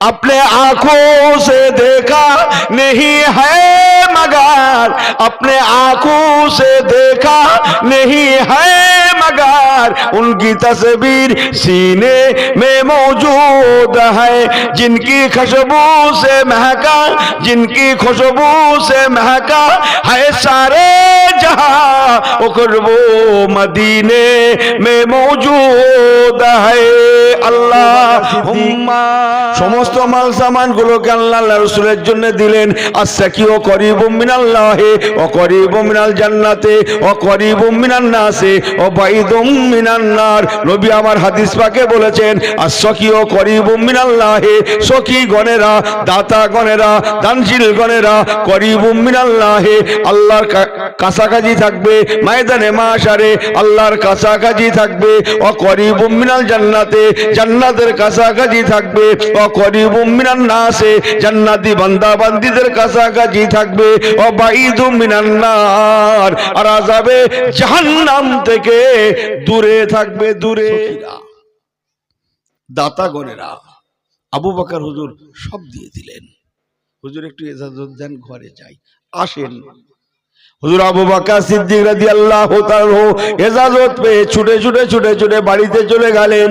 अपने आँखों से देखा नहीं है मगर अपने आँखों से देखा नहीं है मगर उनकी तस्वीर सीने में मौजूद है। जिनकी खुशबू से महका जिनकी खुशबू से महका है सारे जहाँ वो मदीने में मौजूद है। अल्लाह সমস্ত মাল সামান গুলোকে আল্লাহ আল্লাহ রসুলের জন্য দিলেন? আচ্ছা কি ও করিব মিনাল্লাহে, ও করিব মিনাল জান্নাতে, ও করিব মিনান নাসে, ও বাইদুম মিনান্নার নবী আমার হাদিস পাকে বলেছেন আচ্ছা কি ও করিব মিনাল্লাহে, সখী গণেরা, দাতা গণেরা, দানশীল গণেরা, করিব মিনাল্লাহে, আল্লাহর কাছাকাছি থাকবে, ময়দানে মাশারে, আল্লাহর কাছাকাছি থাকবে, ও করিব মিনাল জান্নাতে, জান্নাতের কাছাকাছি থাকবে, ও করিব মিনান নাসে জান্নাতি বান্দা বান্দিদের কাছাকাছি থাকবে। ও মিনান নার আর আযাবে জাহান্নাম থেকে দূরে থাকবে, দূরে। দাতা আবু বকর হুজুর সব দিয়ে দিলেন। হুজুর একটু এজাজত দেন, ঘরে যাই। আসেন। হুজুর আবু বকর সিদ্দিক রাদিয়াল্লাহু তাআলা এজাজত পেয়ে ছুটে ছুটে ছুটে ছুটে বাড়িতে চলে গেলেন।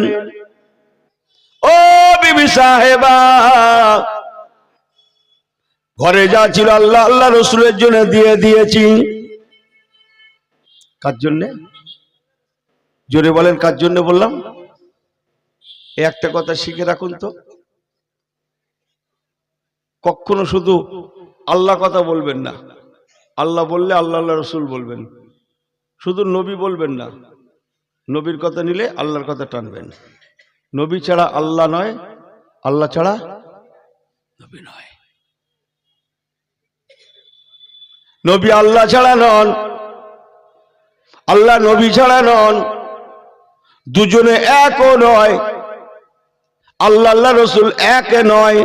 ও বিবি সাহেবা। ঘরে যা ছিল আল্লাহ আল্লাহ রসুলের জন্য দিয়ে দিয়েছি। কার জন্য? জোরে বলেন, কার জন্য বললাম? একটা কথা শিখে রাখুন তো। কখনো শুধু আল্লাহ কথা বলবেন না। আল্লাহ বললে আল্লাহ আল্লাহ রসুল বলবেন। শুধু নবী বলবেন না। নবীর কথা নিলে আল্লাহর কথা টানবেন। নবী ছাড়া আল্লাহ নয় আল্লাহ ছাড়া নবী নয়। নবী আল্লাহ ছাড়া নন আল্লাহ নবী ছাড়া নন দুজনে একও নয় আল্লাহ আল্লাহ রসুল এক নয়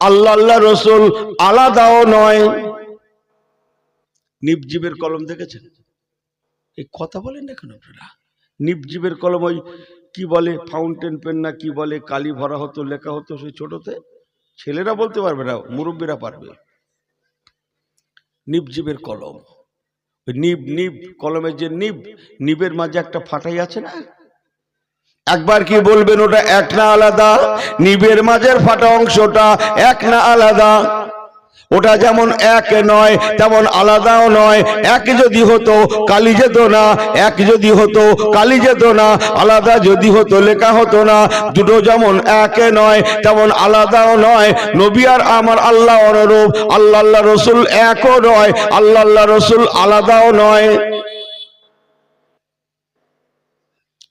আল্লাহ আল্লাহ রসুল আলাদাও নয়। নিবজিবের কলম দেখেছেন? এই কথা বলেন না কেন আপনারা? নিবজিবের কলম ওই কি বলে ফাউন্টেন পেন না কি বলে কালি ভরা হতো, লেখা হতো সেই ছোটতে, ছেলেরা বলতে পারবে না, মুরব্বীরা পারবে। নিবজিবের কলম। নিব নিব, কলমের যে নিব, নিবের মাঝে একটা ফাটাই আছে না? একবার কি বলবেন ওটা এক না আলাদা? নিবের মাঝের ফাটা অংশটা এক না আলাদা? ওটা যেমন এক নয়, তেমন আলাদাও নয়। এক যদি হতো, কালি যেত না। এক যদি হতো, কালি যেত না। আলাদা যদি হতো, লেখা হতো না। দুটো যেমন এক নয়, তেমন আলাদাও নয়। নবী আর আমার আল্লাহ অনুরূপ। আল্লাহ আল্লাহ রসুল একও নয়। আল্লাহ আল্লাহ রসুল আলাদাও নয়।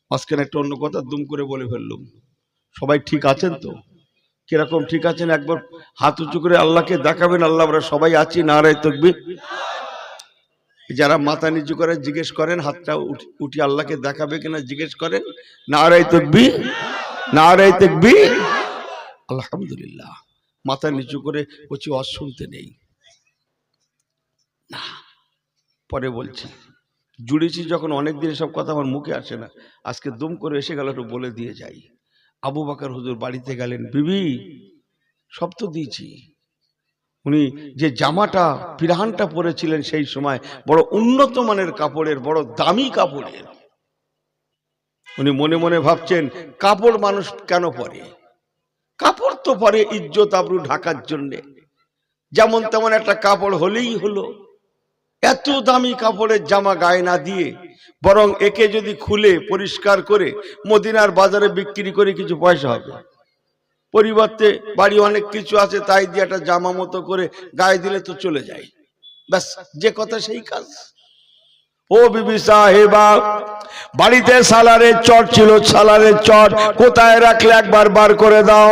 আজকের একটা অন্য কথা দুম করে বলে ফেললুম। সবাই ঠিক আছেন তো? কীরকম? ঠিক আছেন? একবার হাত উঁচু করে আল্লাহকে দেখাবেন, আল্লাহ আমরা সবাই আছি, নারায় তকবি যারা মাথা নিচু করে জিজ্ঞেস করেন, হাতটা উঠি- আল্লাহকে দেখাবে কিনা জিজ্ঞেস করেন, নারায় তকবি নারায় তকবি আলহামদুলিল্লাহ। মাথা নিচু করে বলছি অজ শুনতে নেই। না, পরে বলছি। জুড়েছি যখন অনেক দিন সব কথা আমার মুখে আসে না, আজকে দুম করে এসে গেল, একটু বলে দিয়ে যাই। আবু বাকর হুজুর বাড়িতে গেলেন, বিবি, সব তো দিয়েছি। উনি যে জামাটা, পিরাহানটা পরেছিলেন সেই সময়, বড় উন্নত মানের কাপড়ের, বড় দামি কাপড়ের। উনি মনে মনে ভাবছেন, কাপড় মানুষ কেন পরে? কাপড় তো পরে ইজ্জত আবরু ঢাকার জন্যে। যেমন তেমন একটা কাপড় হলেই হলো। এত দামি কাপড়ের জামা গায়ে না দিয়ে বরং একে যদি খুলে, পরিষ্কার করে, মদিনার বাজারে বিক্রি করে কিছু পয়সা হবে। পরিবর্তে বাড়ি অনেক কিছু আছে, তাই দিয়ে একটা জামা মতো করে গায়ে দিলে তো চলে যায়। ব্যাস, যে কথা সেই কাজ। ও বিবি সাহেবা, বাড়িতে সালারের চট ছিল, সালারের চট কোথায় রাখলে একবার বার করে দাও।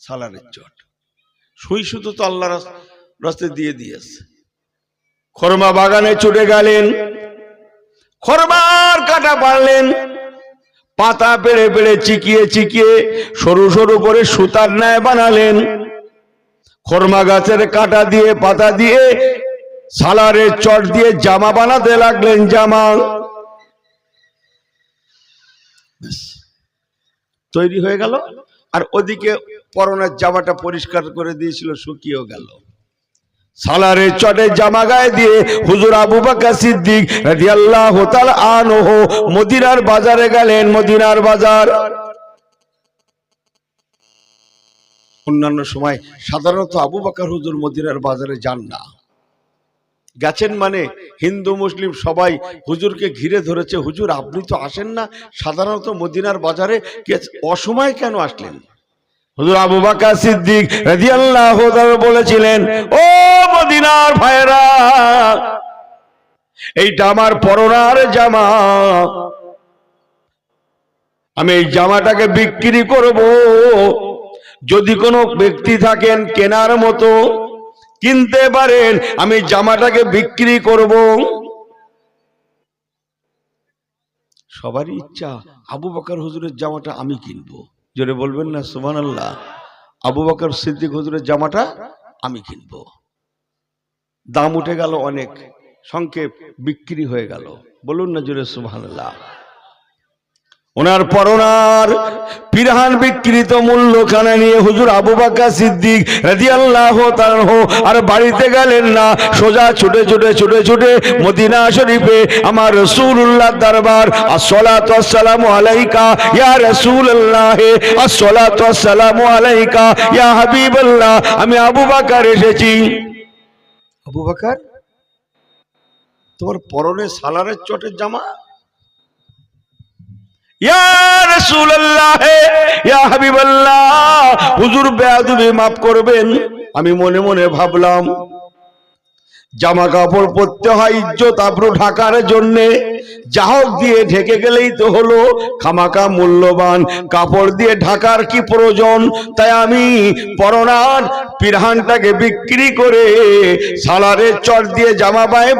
সালারের চট সুই শুধু তো আল্লাহ রাস্তে দিয়ে দিয়েছে। খরমা বাগানে ছুটে গেলেন। খরমার কাটা পারলেন। পাতা পেড়ে পেড়ে চিকিয়ে চিকিয়ে সরু সরু করে সুতার ন্যায় বানালেন। খরমা গাছের কাটা দিয়ে, পাতা দিয়ে, সালারের চট দিয়ে জামা বানাতে লাগলেন জামা। তৈরি হয়ে গেল। আর ওদিকে পরনের জামাটা পরিষ্কার করে দিয়েছিল, শুকিয়েও গেল। সালারে চটে জামা গায়ে দিয়ে হুজুর আবু বাক্কা সিদ্দিক রাদিয়াল্লাহু তাআলা আনহু মদিনার বাজারে গেলেন, মদিনার বাজার। অন্যান্য সময় সাধারণত আবু বাকর হুজুর মদিনার বাজারে যান না। গেছেন মানে হিন্দু, মুসলিম সবাই হুজুরকে ঘিরে ধরেছে, হুজুর, আপনি তো আসেন না, সাধারণত মদিনার বাজারে অসময় কেন আসলেন? হুজুর আবু বাকা সিদ্দিক বলেছিলেন, ও মদিনার ভাইরা এইটা আমার পরনার জামা, আমি এই জামাটাকে বিক্রি করব। যদি কোনো ব্যক্তি থাকেন কেনার মতো, কিনতে পারেন, আমি জামাটাকে বিক্রি করব। সবারই ইচ্ছা, আবু বকর হুজুরের জামাটা আমি কিনবো। জোরে বলবেন না সুমান আল্লাহ আবু বকর সিদ্দিক হুজুরের জামাটা আমি কিনবো। দাম উঠে গেল অনেক, সংক্ষেপ বিক্রি হয়ে গেল। বলুন না জোরে সুবহান আল্লাহ ওনার পরনার পিরহান বিকৃত মূল্যখানা নিয়ে হুজুর আবু বাক্কা সিদ্দিক রাদিয়াল্লাহু তাআলা আর বাড়িতে গেলেন না, সোজা ছুটে ছুটে ছুটে ছুটে মদিনা শরীফে আমার রাসূলুল্লাহ দরবার, আসসালাতু ওয়াসসালামু আলাইকা ইয়া রাসূলুল্লাহ, আসসালাতু ওয়াসসালামু আলাইকা ইয়া হাবিবাল্লাহ। আমি আবু বকর এসেছি। আবু বাকার তোমার পরনে সালারের চটের জামা? হুজুর বেয়াদবি মাফ করবেন। আমি মনে মনে ভাবলাম জামা কাপড় পরতে হয়, ইজ্জত আব্রু ঢাকার জন্য। যাহক দিয়ে ঢেকে গেলেই তো হলো খামাকা মূল্যবান। কাপড় দিয়ে ঢাকার কি প্রয়োজন? তাই আমি পরনার পিরহানটাকে বিক্রি করে সালারের চট দিয়ে জামা বায়ে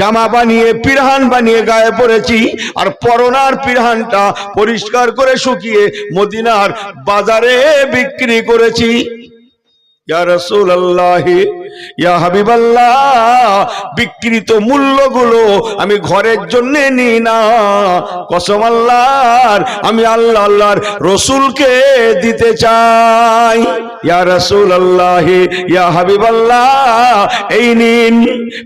জামা বানিয়ে, পিরহান বানিয়ে গায়ে পরেছি। আর পরনার পিরহানটা পরিষ্কার করে শুকিয়ে মদিনার বাজারে বিক্রি করেছি। ইয়া ইয়া হাবিবাল্লাহ বিকৃত মূল্যগুলো আমি ঘরের জন্য নিই না। কসম আল্লাহর, আমি আল্লাহ আল্লাহর রসুলকে দিতে চাই। ইয়া রাসূলুল্লাহ, ইয়া হাবিবাল্লাহ, এই নিন।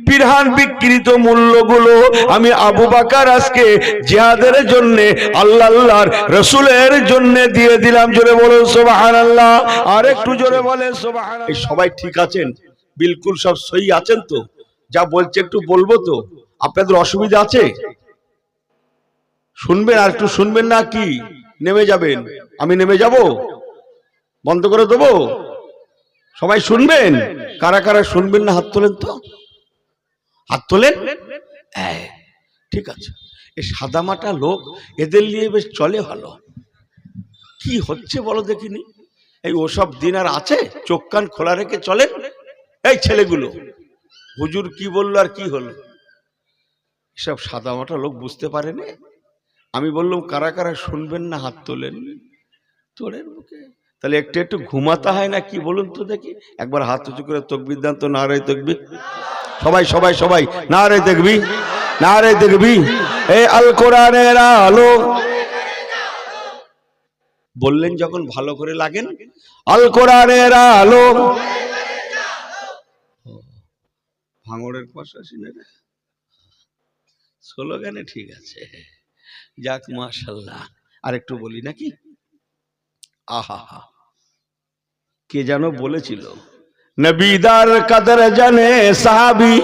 পিরহান বিকৃত মূল্যগুলো আমি আবু বাকার আজকে জিহাদের জন্য, আল্লাহ আল্লাহর রসুলের জন্য দিয়ে দিলাম। জোরে বলুন, সুবহানাল্লাহ। আর একটু জোরে বলেন, সুবহানাল্লাহ। সবাই ঠিক আছেন? বিলকুল সব সই আছেন তো? যা বলছে একটু বলব তো? আপনাদের অসুবিধা আছে? শুনবেন আর একটু শুনবেন না কি? নেমে যাবেন। আমি নেমে যাব? বন্ধ করে দেবো? সবাই শুনবেন? কারা কারা শুনবেন না হাত তোলেন তো? হাত তোলেন? হ্যাঁ, ঠিক আছে। এই সাদামাটা লোক এদের নিয়ে বেশ চলে ভালো। কি হচ্ছে বলো দেখিনি? এই ওসব দিন আর আছে? চোখ কান খোলা রেখে চলেন? এই ছেলেগুলো। হুজুর কি বলল আর কি হলো? সব সাদা মাটা লোক বুঝতে পারেনি। আমি বললাম, কারা কারা শুনবেন না, হাত তোলেন। তোলেন মুখে তাহলে একটু একটু ঘুমাতে হয় না কি বলুন তো দেখি। একবার হাত উঁচু করে তকবির দান তো না রে তকবি সবাই সবাই সবাই না রে দেখবি না রে দেখবি এই আল কোরআনের আলো। বললেন যখন ভালো করে লাগেন, আল কোরআনের আলো। ভাঙড়ের পাশাপাশি না স্লোগানে ঠিক আছে। যাক, মাশাল্লাহ। আর একটু বলি নাকি? আহা কে যেন বলেছিল, নবীদার কদর জানে সাহাবি,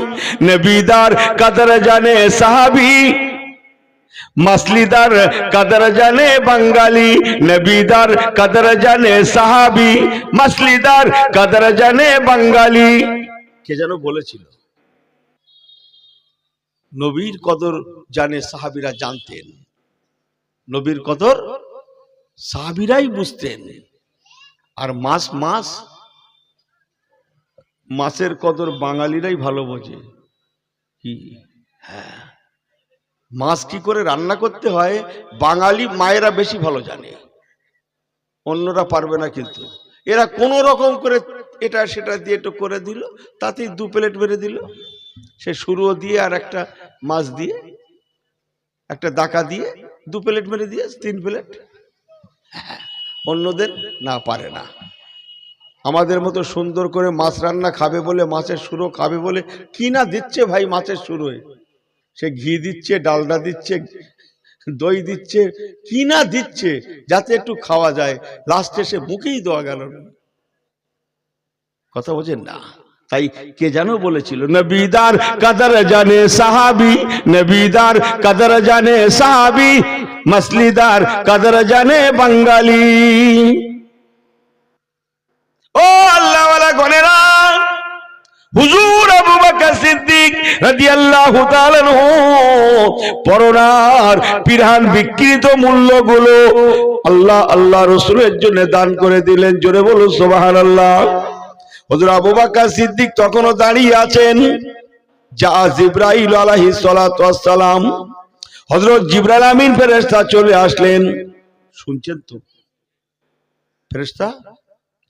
নবীদার কদর জানে সাহাবি, মাসলিদার কদর জানে বাঙালি, নবীদার কদর জানে সাহাবি, মাসলিদার কদর জানে বাঙালি। কে যেন বলেছিল নবীর কদর জানে সাহাবিরা জানতেন। নবীর কদর সাহাবিরাই বুঝতেন। আর মাস মাস মাসের কদর বাঙালিরাই ভালো বোঝে। কি? হ্যাঁ। মাছ কি করে রান্না করতে হয়, বাঙালি মায়েরা বেশি ভালো জানে। অন্যরা পারবে না কিন্তু। এরা কোনো রকম করে এটা সেটা দিয়ে একটু করে দিল, তাতেই দু প্লেট বেড়ে দিল। সে শুরুও দিয়ে আর একটা মাছ দিয়ে, একটা দাকা দিয়ে, দু প্লেট মেরে দিয়ে, তিন প্লেট। অন্যদের না পারে না। আমাদের মতো সুন্দর করে মাছ রান্না খাবে বলে, মাছের সুরো খাবে বলে কি না দিচ্ছে ভাই মাছের সুরোয় সে ঘি দিচ্ছে, ডালডা দিচ্ছে, দই দিচ্ছে, কি না দিচ্ছে যাতে একটু খাওয়া যায়। লাস্টে সে মুখেই দেওয়া গেল। কথা বোঝেন না? তাই কে যেন বলেছিল, নবিদার কাদার জানে সাহাবি, নবিদার কাদার জানে সাহাবি মসলিদার কাদার জানে বাঙ্গালি ও আল্লাহ গনেরা, হুজুর আবু সিদ্দিক রাদিয়াল্লাহু তাআলা পরনার পিরান বিকৃত মূল্যগুলো আল্লাহ আল্লাহ রাসূলের জন্য দান করে দিলেন। জোরে বলো সুবহানাল্লাহ। সিদ্দিক তখনও দাঁড়িয়ে আছেন। যা ওয়াস সালাম। জিবরাইল আমিন ফেরেশতা চলে আসলেন। শুনছেন তো?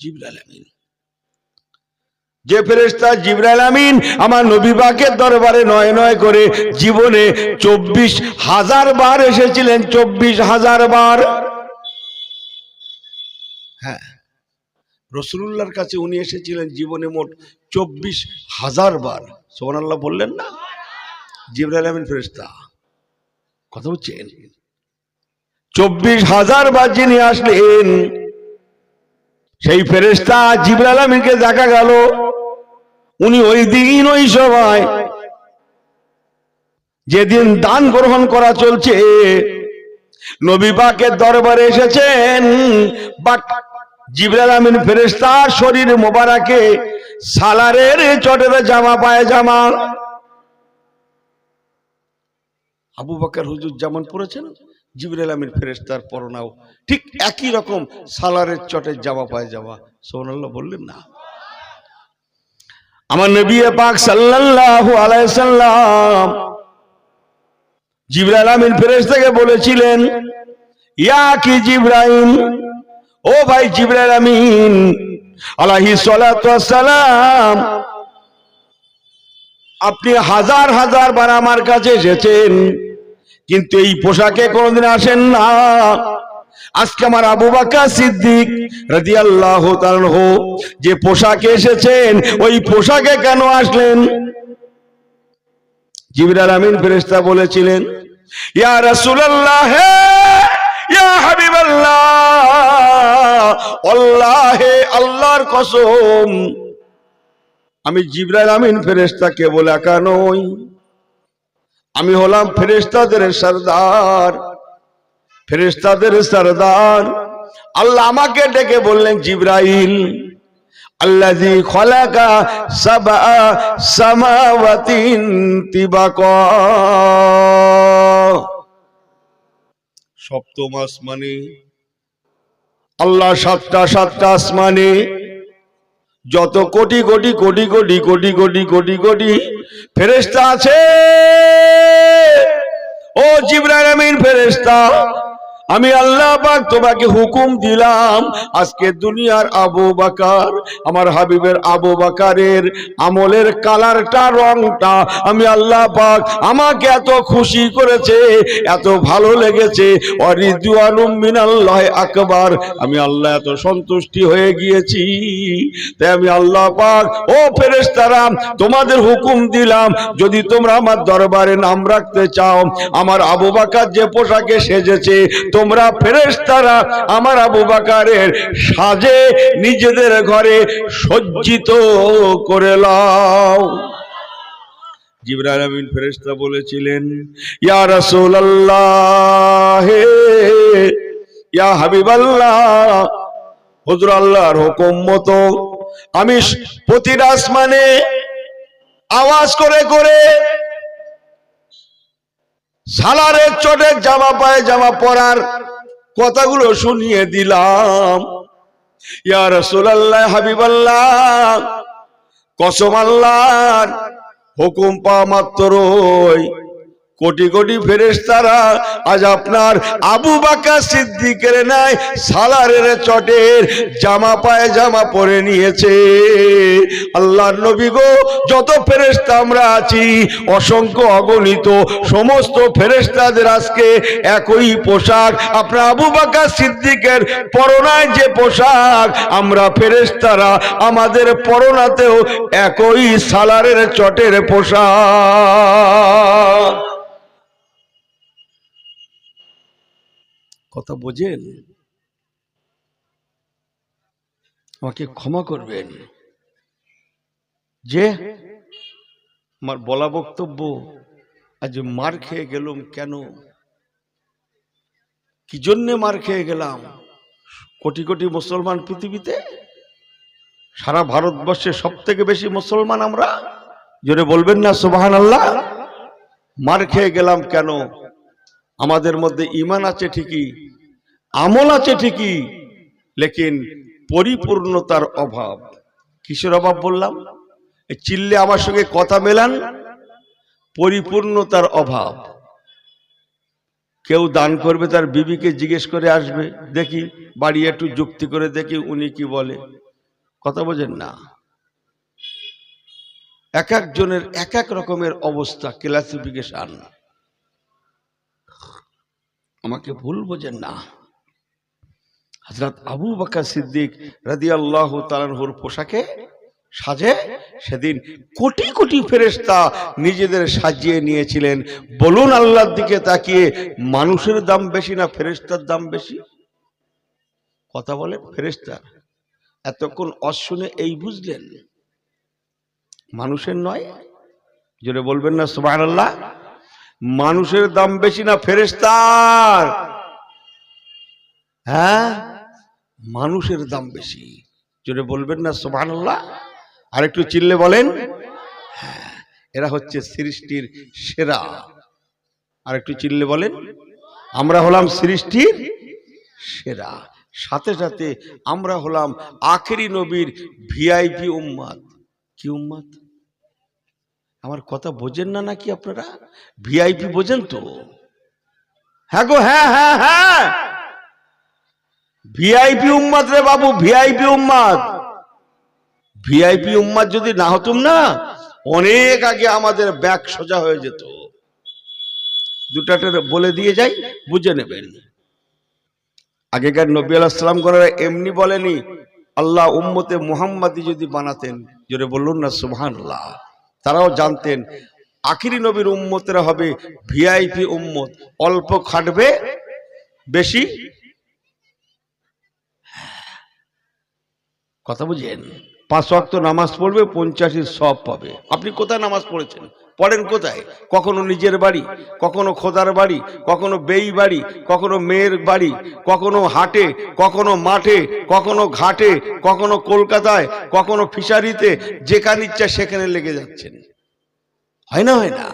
জিবরাইল আমিন। যে ফেরেশতা জিবরাইল আমিন আমার নবী পাকের দরবারে নয় নয় করে জীবনে চব্বিশ হাজার বার এসেছিলেন, চব্বিশ হাজার বার। হ্যাঁ। রসুল্লাহর কাছে উনি এসেছিলেন জীবনে মোট চব্বিশ হাজার বার। সোহান আল্লাহ বললেন না? জিবরাইল আমিন ফেরেশতা। কথা হচ্ছেন চব্বিশ হাজার বার যিনি আসলেন, সেই ফেরেশতা জিবরাইল আমিনকে দেখা গেল। উনি ওই দিন, ওই সময় যেদিন দান গ্রহণ করা চলছে, নবী পাকের দরবারে এসেছেন বাট জিবরাইল আমিন ফেরেশতার শরীর মোবারকে সালারের চটের জামা পায়ে জামা। আবু বকর হুজুর যেমন পড়েছেন, জিবরাইল আমিন ফেরেশতার পরনাও ঠিক একই রকম সালারের চটের জামা পায়ে জামা। সোহানাল্লাহ বললেন না। আমার নবী পাক সাল্লাল্লাহু আলাইহি সাল্লাম জিবরাইল আমিন বলেছিলেন, ইয়া কি জিবরাইল? ও ভাই জিবরাইল আমিন ওয়াস সালাম আপনি হাজার হাজার বার আমার কাছে এসেছেন, কিন্তু এই পোশাকে কোনোদিন আসেন না। আজকে আমার আবু বাক্কা সিদ্দিক রাদিয়াল্লাহু তাআলা যে পোশাকে এসেছেন, ওই পোশাকে কেন আসলেন? জিবরাইল আমিন ফেরেশতা বলেছিলেন, ইয়া রাসূলুল্লাহ, হে, ইয়া হাবিবাল্লাহ আল্লাহে আল্লাহর কসম। আমি জিবরাইল আমিন ফেরেশতা কেবল একা নই। আমি হলাম ফেরেশতাদের সরদার। ফেরেশতাদের সরদার। আল্লাহ আমাকে ডেকে বললেন, জিব্রাইল সপ্তম আসমানে আল্লাহ সাতটা সাতটা আসমানে যত কোটি কোটি কোটি কোটি কোটি কোটি কোটি কোটি ফেরেস্তা আছে। ও জিব্রাহিন ফেরেস্তা আমি আল্লাহ পাক তোমাকে হুকুম দিলাম, আজকে দুনিয়ার আবু বাকার, আমার হাবিবের আবু বাকারের আমলের কালারটা, রংটা, আমি আল্লাহ পাক আমাকে এত খুশি করেছে, এত ভালো লেগেছে। আকবার, আমি আল্লাহ এত সন্তুষ্টি হয়ে গিয়েছি। তাই আমি আল্লাহ পাক, ও ফেরেশতারা, তোমাদের হুকুম দিলাম, যদি তোমরা আমার দরবারে নাম রাখতে চাও, আমার আবু বাকার যে পোশাকে সেজেছে তোমরা ফেরেশতারা আমার আবু বাকারের সাজে নিজেদের ঘরে সজ্জিত করে লাও। জিবরাইল ফেরেশতা বলেছিলেন, ইয়া রাসূলুল্লাহ, ইয়া হাবিবাল্লাহ আল্লাহর হুকুম মতো আমি প্রতিটা আসমানে আওয়াজ করে করে সালারের চটে জামা পায়ে জামা পরার কথাগুলো শুনিয়ে দিলাম। ইয়া রাসূলুল্লাহ, হাবিবাল্লাহ, কসম আল্লাহ হুকুম পা মাত্রই কোটি কোটি ফেরেশতারা আজ আপনার আবু বাকা সিদ্দিকের নাই সালারের চটের জামা পায়ে জামা পরে নিয়েছে। আল্লাহর নবী গো, যত ফেরেশতা আমরা আছি, অসংখ্য অগণিত সমস্ত ফেরেশতাদের আজকে একই পোশাক। আপনার আবু বাকা সিদ্দিকের পরনায় যে পোশাক, আমরা ফেরেশতারা আমাদের পরনাতেও একই সালারের চটের পোশাক। কথা বোঝেন? আমাকে ক্ষমা করবেন। যে আমার বলা বক্তব্য আজ মার খেয়ে গেলাম কেন? কি জন্যে মার খেয়ে গেলাম? কোটি কোটি মুসলমান পৃথিবীতে? সারা ভারতবর্ষে সব থেকে বেশি মুসলমান আমরা? জোরে বলবেন না সুবাহান আল্লাহ মার খেয়ে গেলাম কেন? আমাদের মধ্যে ইমান আছে ঠিকই, আমল আছে ঠিকই, লেকিন পরিপূর্ণতার অভাব। কিসের অভাব বললাম? চিল্লে আমার সঙ্গে কথা মেলান, পরিপূর্ণতার অভাব। কেউ দান করবে, তার বিবিকে জিজ্ঞেস করে আসবে, দেখি বাড়ি একটু যুক্তি করে দেখি উনি কি বলে। কথা বোঝেন না। এক একজনের এক এক রকমের অবস্থা ক্লাসিফিকেশন আমাকে ভুল বোঝেন না। হজরত আবু বাকা সিদ্দিক রাদি আল্লাহ তালানহুর পোশাকে সাজে সেদিন কোটি কোটি ফেরেশতা নিজেদের সাজিয়ে নিয়েছিলেন। বলুন আল্লাহর দিকে তাকিয়ে, মানুষের দাম বেশি না ফেরেস্তার দাম বেশি? কথা বলে ফেরেশতা। এতক্ষণ অশুনে এই বুঝলেন? মানুষের নয়? জোরে বলবেন না, সুবহানাল্লাহ। মানুষের দাম বেশি না ফেরেশতার। হ্যাঁ? মানুষের দাম বেশি। জোরে বলবেন না সুবহানাল্লাহ। আর একটু চিল্লে বলেন। হ্যাঁ, এরা হচ্ছে সৃষ্টির সেরা। আর একটু চিল্লে বলেন। আমরা হলাম সৃষ্টির সেরা। সাথে সাথে আমরা হলাম আখেরি নবীর ভিআইপি উম্মাদ। কি উম্মাদ? আমার কথা বোঝেন না নাকি আপনারা? ভিআইপি বোঝেন তো। হ্যাঁ গো হ্যাঁ হ্যাঁ হ্যাঁ। ভিআইপি উম্মাদ রে বাবু ভিআইপি উম্মাদ। ভিআইপি উম্মাদ যদি না হতুম না, অনেক আগে আমাদের ব্যাগ সোজা হয়ে যেত। দুটাটা বলে দিয়ে যাই, বুঝে নেবেন। আগেকার নবী আলাইসালাম করে এমনি বলেনি, আল্লাহ উম্মতে মুহাম্মাদি যদি বানাতেন, জোরে বলুন না সুহান সুবহানাল্লাহ। তারাও জানতেন, আখিরি নবীর উম্মতেরা হবে ভিআইপি উম্মত। অল্প খাটবে, বেশি? কথা বুঝেন? পাঁচ অক্ত নামাজ পড়বে, পঞ্চাশের সব পাবে। আপনি কোথায় নামাজ পড়েছেন? পড়েন কোথায়? কখনো নিজের বাড়ি, কখনো খোদার বাড়ি, কখনো বেই বাড়ি, কখনো মেয়ের বাড়ি, কখনো হাটে, কখনো মাঠে, কখনো ঘাটে, কখনো কলকাতায়, কখনো ফিশারিতে, যেখানে ইচ্ছা সেখানে লেগে যাচ্ছেন। হয় না হয় না?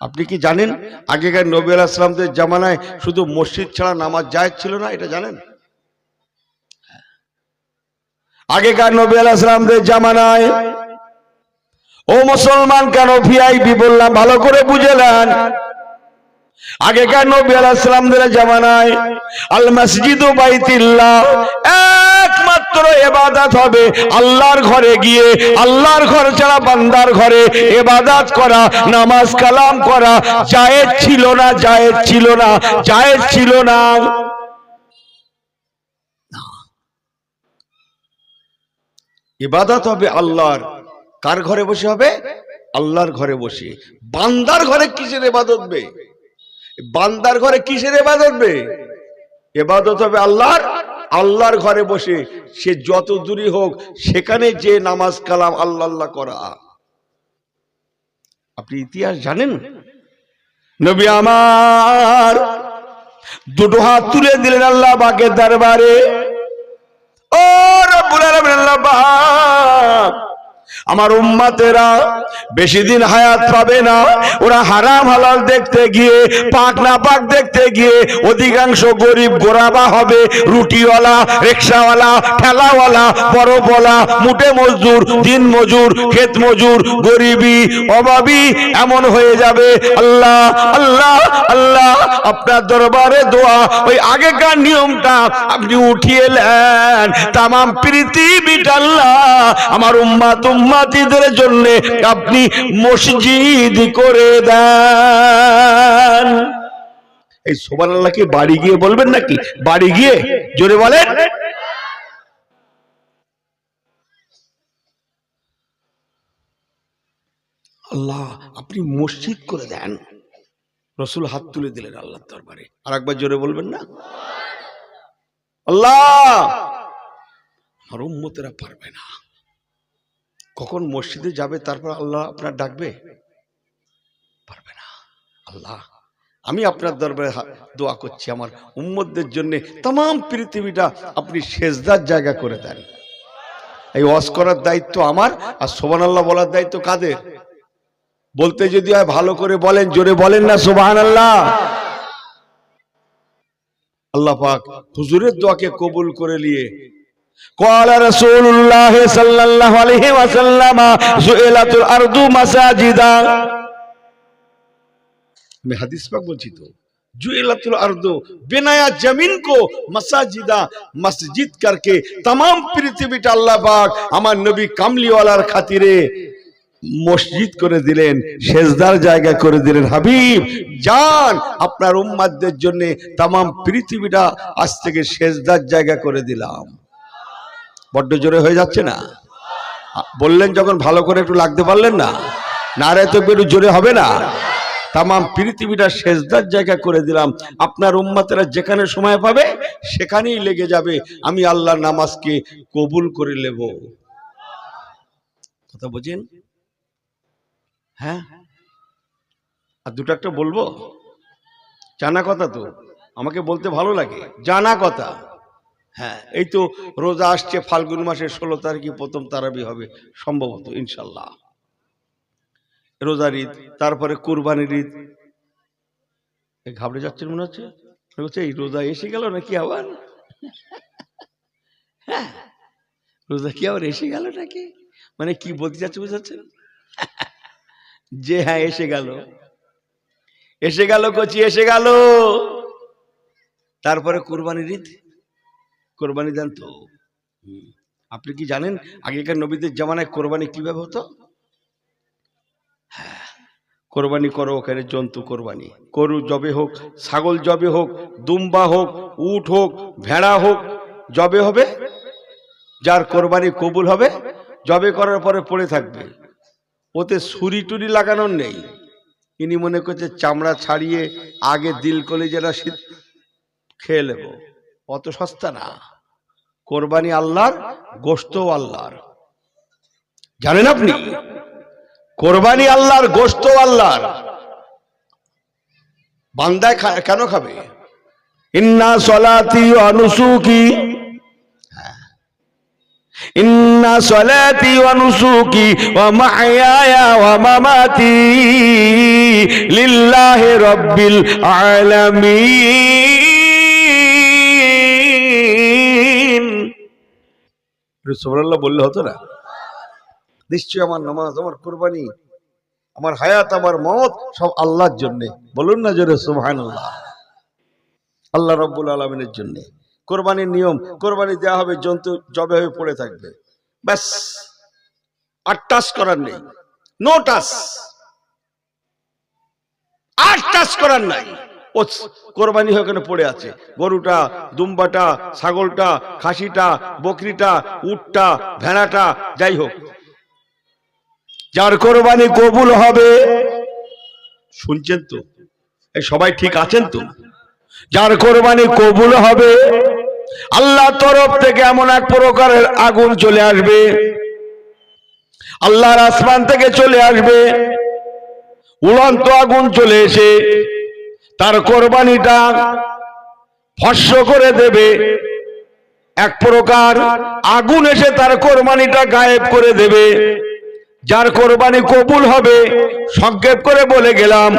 আপনি কি জানেন? আগেকার নবী আলাহিসামদের জামানায় শুধু মসজিদ ছাড়া নামাজ জায়েজ ছিল না, এটা জানেন? আগেকার নবী আলাহিসামদের জামানায় ও মুসলমান কেন ভিআইপি বললাম? ভালো করে বুঝে নেন। আগেকার নবী আলাহিসামদের জামানায়? আল মসজিদ বাইতিল্লাহ। একমাত্র এবাদাত হবে আল্লাহর ঘরে গিয়ে, আল্লাহর ঘর ছাড়া বান্দার ঘরে এবাদাত করা, নামাজ কালাম করা, জায়েজ ছিল না, জায়েজ ছিল না, জায়েজ ছিল না। ইবাদত হবে আল্লাহর। কার ঘরে বসে হবে? আল্লাহর ঘরে বসে। বান্দার ঘরে কিসের এবাদত বে? বান্দার ঘরে কিসের এবাদত বে? এবাদত হবে আল্লাহর আল্লাহর ঘরে বসে। সে যত দূরই হোক, সেখানে যে নামাজ কালাম আল্লাহ আল্লাহ করা। আপনি ইতিহাস জানেন? নবী আমার দুটো হাত তুলে দিলেন আল্লাহ বাকের দরবারে। ও রব্বুল আলামিন আমার উম্মাতেরা বেশি দিন হায়াত পাবে না। ওরা হারাম হালাল দেখতে গিয়ে, পাক না পাক দেখতে গিয়ে অধিকাংশ গরিব গোরাবা হবে। রুটিওয়ালা, রিক্সাওয়ালা, ঠেলাওয়ালা বলা মুটে মজদুর, দিন মজুর, ক্ষেত মজুর, গরিবী, অভাবী এমন হয়ে যাবে। আল্লাহ আল্লাহ আল্লাহ, আপনার দরবারে দোয়া। ওই আগেকার নিয়মটা আপনি উঠিয়ে নেন। তামাম পৃথিবীটা আল্লাহ আমার উম্মাত উম্মাতিদের জন্য আপনি মসজিদ করে দেন। এই সোবান আল্লাহকে বাড়ি গিয়ে বলবেন নাকি? বাড়ি গিয়ে? জোরে বলেন। আল্লাহ, আপনি মসজিদ করে দেন। রসুল হাত তুলে দিলেন আল্লাহর দরবারে। আর একবার জোরে বলবেন না? আল্লাহ, আমার উম্মতেরা পারবে না। কখন মসজিদে যাবে, তারপর আল্লাহ আপনার ডাকবে? পারবে না। আল্লাহ, আমি আপনার দরবারে দোয়া করছি, আমার উম্মতদের জন্য তাম পৃথিবীটা আপনি সেজদার জায়গা করে দেন। এই ওয়াজ করার দায়িত্ব আমার, আর সোবান আল্লাহ বলার দায়িত্ব কাদের? বলতে যদি হয় ভালো করে বলেন, জোরে বলেন না সোবাহান আল্লাহ আল্লাহ পাক হুজুরের দোয়াকে কবুল করে নিয়ে قال رسول الله صلى الله عليه وسلم سئلت الارض مساجدا मैं हदीस पाक বলছি তো जुइलतुल अर्द बिनाया जमीन को मसाजिदा मस्जिद करके तमाम পৃথিবীটা আল্লাহ পাক আমার নবী কামলিওয়ালার খাতিরে মসজিদ করে দিলেন সেজদার জায়গা করে দিলেন হাবিব যান আপনার উম্মাদদের জন্য তামাম পৃথিবীটা আজ থেকে সেজদার জায়গা করে দিলাম বড্ড জোরে হয়ে যাচ্ছে না? বললেন যখন ভালো করে একটু লাগতে পারলেন না? নারে তো একটু জোরে হবে না? তামাম পৃথিবীটা সেজদার জায়গা করে দিলাম। আপনার উম্মাতেরা যেখানে সময় পাবে, সেখানেই লেগে যাবে। আমি আল্লাহর নামাজকে কবুল করে নেব। কথা বোঝেন? হ্যাঁ? আর দুটো একটা বলব? জানা কথা তো। আমাকে বলতে ভালো লাগে। জানা কথা। হ্যাঁ এই তো রোজা আসছে, ফাল্গুন মাসের ষোলো তারিখে প্রথম তারাবি হবে, সম্ভবত, ইনশাল্লাহ। রোজার ঈদ, তারপরে কুরবানির ঈদ। ঘাবড়ে যাচ্ছেন মনে হচ্ছে? হচ্ছে এই রোজা এসে গেল নাকি আবার? হ্যাঁ রোজা কি আবার এসে গেল নাকি? মানে কি বলতে যাচ্ছে বুঝাচ্ছেন? যে হ্যাঁ এসে গেল। এসে গেল কচি, এসে গেল। তারপরে কোরবানির ঈদ। কোরবানি দেন তো। আপনি কি জানেন আগেকার নবীদের জামানায় কোরবানি কীভাবে হতো? হ্যাঁ, কোরবানি করো ওখানে জন্তু কোরবানি। গরু জবে হোক ছাগল জবে হোক দুম্বা হোক উট হোক ভেড়া হোক জবে হবে যার কোরবানি কবুল হবে জবে করার পরে পড়ে থাকবে। ওতে ছুরি টুরি লাগানোর নেই। ইনি মনে করছে চামড়া ছাড়িয়ে আগে দিল কলিজারা খেয়ে নেব। অত সস্তা না। কোরবানি আল্লাহর গোস্ত আল্লাহর। জানেন আপনি? কোরবানি আল্লাহর গোস্ত আল্লাহর। বান্দায় কেন খাবে? ইন্না সলাতি অনুসুকি ইন্না সলাতি অনুসুকি মামাতি লিল্লাহি রাব্বিল আলামিন। সুবহানাল্লাহ বললে হতো না, নিশ্চয়ই আমার নামাজ, আমার কোরবানি, আমার হায়াত, আমার মত সব আল্লাহর জন্য। বলুন না জোরে সুবহানাল্লাহ। আল্লাহ রব্বুল আলমিনের জন্য। কোরবানির নিয়ম, কোরবানি দেওয়া হবে, জন্তু জবে হয়ে পড়ে থাকবে। ব্যাস, আর টাচ করার নেই, নো টাচ। আর টাচ করার নাই। ও কোরবানি ওখানে পড়ে আছে? গরুটা, দুম্বাটা, ছাগলটা, খাসিটা, বকরিটা, উটটা, ভেড়াটা, যাই হোক। যার কোরবানি কবুল হবে, শুনছেন তো? সবাই ঠিক আছেন তো? যার কোরবানি কবুল হবে, আল্লাহ তরফ থেকে এমন এক প্রকারের আগুন চলে আসবে। আল্লাহর আসমান থেকে চলে আসবে। উড়ন্ত আগুন চলে এসে তার কোরবানিটা ভস্য করে দেবে। এক প্রকার আগুন এসে তার কোরবানিটা গায়েব করে দেবে। যার কোরবানি কবুল হবে, সংক্ষেপ করে বলে গেলাম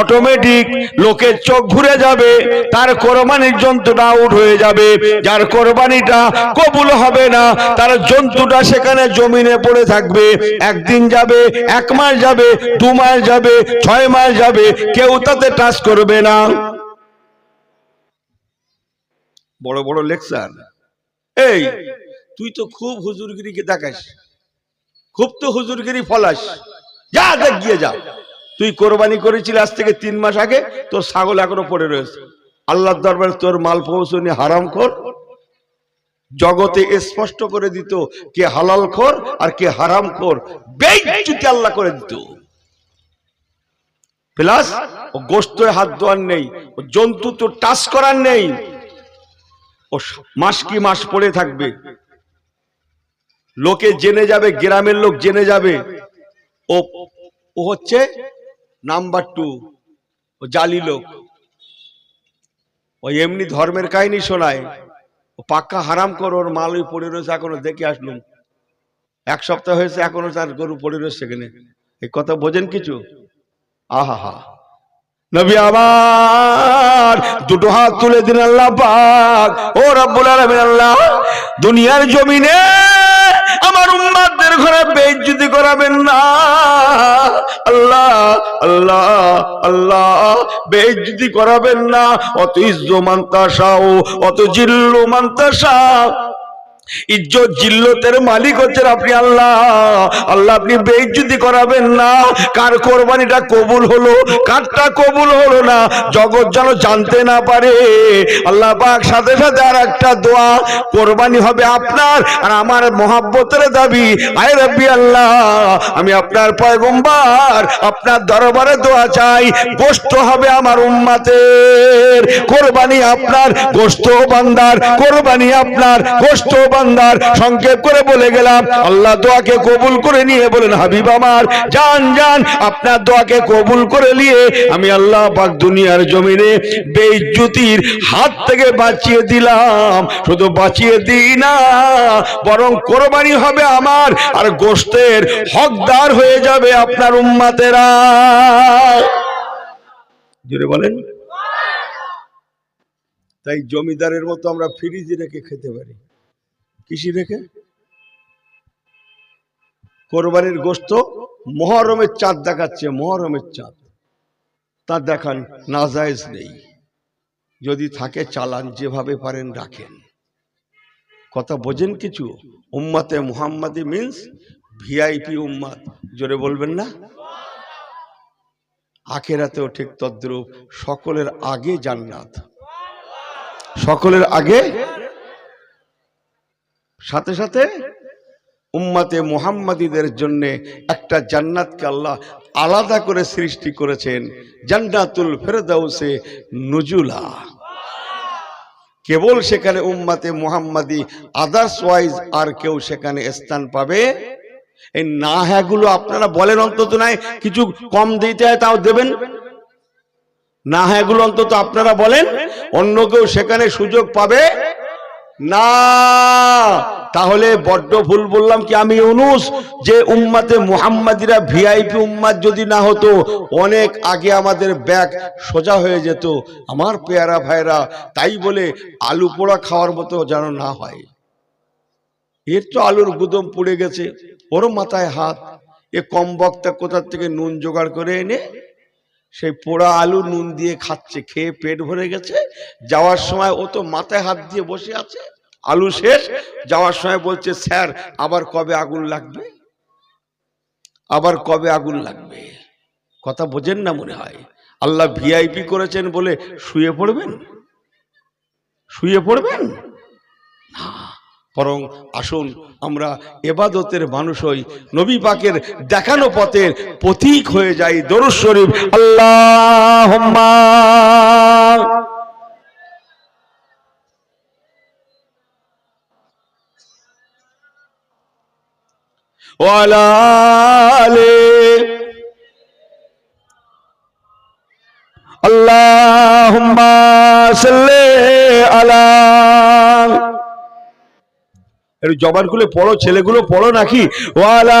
অটোমেটিক লোকের চোখ ঘুরে যাবে, তার কোরবানির জন্তুটা আউট হয়ে যাবে, যার কোরবানিটা কবুল হবে না, তার জন্তুটা সেখানে জমিনে পড়ে থাকবে, একদিন যাবে, এক মাস যাবে, দু মাস যাবে, ছয় মাস যাবে, কেউ তাতে টাচ করবে না। বড় বড় লেকচার। এই, তুই তো খুব হুজুরগিরিকে দেখাস। খুব তো হুজুরগিরি ফলাস। যা দেখ গিয়ে যা। তুই কোরবানি করেছিলি আজ থেকে তিন মাস আগে, তোর ছাগল এখনও পড়ে রয়েছে। আল্লাহর দরবারে তোর মাল পৌঁছনি হারাম খোর। জগতে স্পষ্ট করে দিত কে হালাল খোর আর কে হারাম খোর। বেইজ্জতি আল্লাহ করে দিত। প্লাস ও গোস্ত হাত ধোয়ার নেই, ও জন্তু তো টাচ করার নেই। ও মাস কি মাস পড়ে থাকবে লোকে জেনে যাবে, গ্রামের লোক জেনে যাবে। ও ও হচ্ছে নাম্বার টু, ও জালি লোক। ও এমনি ধর্মের কাহিনী শোনায়। ও পাক্কা হারাম কর, ওর মাল ওই পড়ে রয়েছে এখনও দেখে আসলুম। এক সপ্তাহ হয়েছে এখনও তার গরু পড়ে রয়েছে সেখানে এই কথা বোঝেন কিছু? আহা হা নবী আমার দুটো হাত তুলে দিন আল্লাহ পাক। ও রব্বুল আলামিন, আল্লাহ, দুনিয়ার জমিনে আমার উম্মাদের ঘরে বেজ্জুতি করাবেন না। আল্লাহ আল্লাহ আল্লাহ বেজ্জুতি করাবেন না। অত ইজ্জ মান্তাসাও অত জিল্লু মান্তাসাও ইজ্জত জিল্লতের মালিক হচ্ছেন আপনি আল্লাহ। আল্লাহ আপনি বেইজ্জতি করাবেন না। কার কোরবানিটা কবুল হলো, কারটা কবুল হলো না, জগৎ যেন জানতে না পারে। আল্লাহ পাক সাথে সাথে আর একটা দোয়া, কোরবানি হবে আপনার আর আমার মহাব্বতের দাবি। আয় রব্বি আল্লাহ, আমি আপনার পয়গম্বার, আপনার দরবারে দোয়া চাই গোস্ত হবে আমার উম্মাতের। কোরবানি আপনার গোস্ত বান্দার, কোরবানি আপনার গোস্ত বান্দার সংক্ষেপ করে বলে গেলাম, আল্লাহ দোয়াকে কবুল করে নিয়ে বলেন, হাবিব আমার জান জান আপনার দোয়াকে কবুল করে নিয়ে আমি আল্লাহ পাক দুনিয়ার জমিনে বেইজ্জতির হাত থেকে বাঁচিয়ে দিলাম। শুধু বাঁচিয়ে দিই না, বরং কোরবানি হবে আমার, আর গোস্তের হকদার হয়ে যাবে আপনার উম্মাতেরা। জুড়ে বলেন। তাই জমিদারের মতো আমরা ফ্রিজে রেখে খেতে পারি। কৃষি রেখে কোরবানির গোস্ত, মহরমের চাঁদ দেখাচ্ছে, মহরমের চাঁদ। তা দেখান নাজায়েজ নেই। যদি থাকে চালান, যেভাবে পারেন রাখেন। কথা বোঝেন কিছু? উম্মাতে মুহাম্মাদি মিন্স ভিআইপি উম্মাদ জোরে বলবেন না? আখেরাতেও ঠিক তদ্রুপ। সকলের আগে জান্নাত। সকলের আগে সাথে সাথে উম্মাতে মুহাম্মাদিদের জন্য একটা জান্নাতকে আল্লাহ আলাদা করে সৃষ্টি করেছেন, জান্নাতুল ফেরদাউসে নুজুলা। কেবল সেখানে উম্মাতে মুহাম্মাদি আদার্স ওয়াইজ আর কেউ সেখানে স্থান পাবে? এই না হ্যাঁ গুলো আপনারা বলেন অন্তত নাই, কিছু কম দিতে হয় তাও দেবেন? না হ্যাঁ গুলো অন্তত আপনারা বলেন, অন্য কেউ সেখানে সুযোগ পাবে? না! তাহলে বড্ড ভুল বললাম কি? আমি অনুস যে উম্মাতে মুহাম্মাদিরা ভিআইপি উম্মাদ যদি না হতো, অনেক আগে আমাদের ব্যাগ সোজা হয়ে যেত। আমার পেয়ারা ভাইরা তাই বলে আলু পোড়া খাওয়ার মতো যেন না হয়। এর তো আলুর গুদম পড়ে গেছে। ওর মাথায় হাত। এ কম বক্তা কোথার থেকে নুন জোগাড় করে এনে সেই পোড়া আলু নুন দিয়ে খাচ্ছে, খেয়ে পেট ভরে গেছে। যাওয়ার সময় ও তো মাথায় হাত দিয়ে বসে আছে। আলু শেষ, যাওয়ার সময় বলছে, স্যার, আবার কবে আগুন লাগবে? আবার কবে আগুন লাগবে? কথা বোঝেন না মনে হয়। আল্লাহ ভিআইপি করেছেন বলে শুয়ে পড়বেন? শুয়ে পড়বেন? না। বরং আসুন আমরা এবাদতের মানুষ হই। নবী পাকের দেখানো পথের প্রতীক হয়ে যাই দরুদ শরীফ। আল্লাহ ওয়ালা আলে। আল্লাহুম্মা সাল্লি আলা একটু জবানগুলো পড়ো ছেলেগুলো পড়ো নাকি? ওয়ালা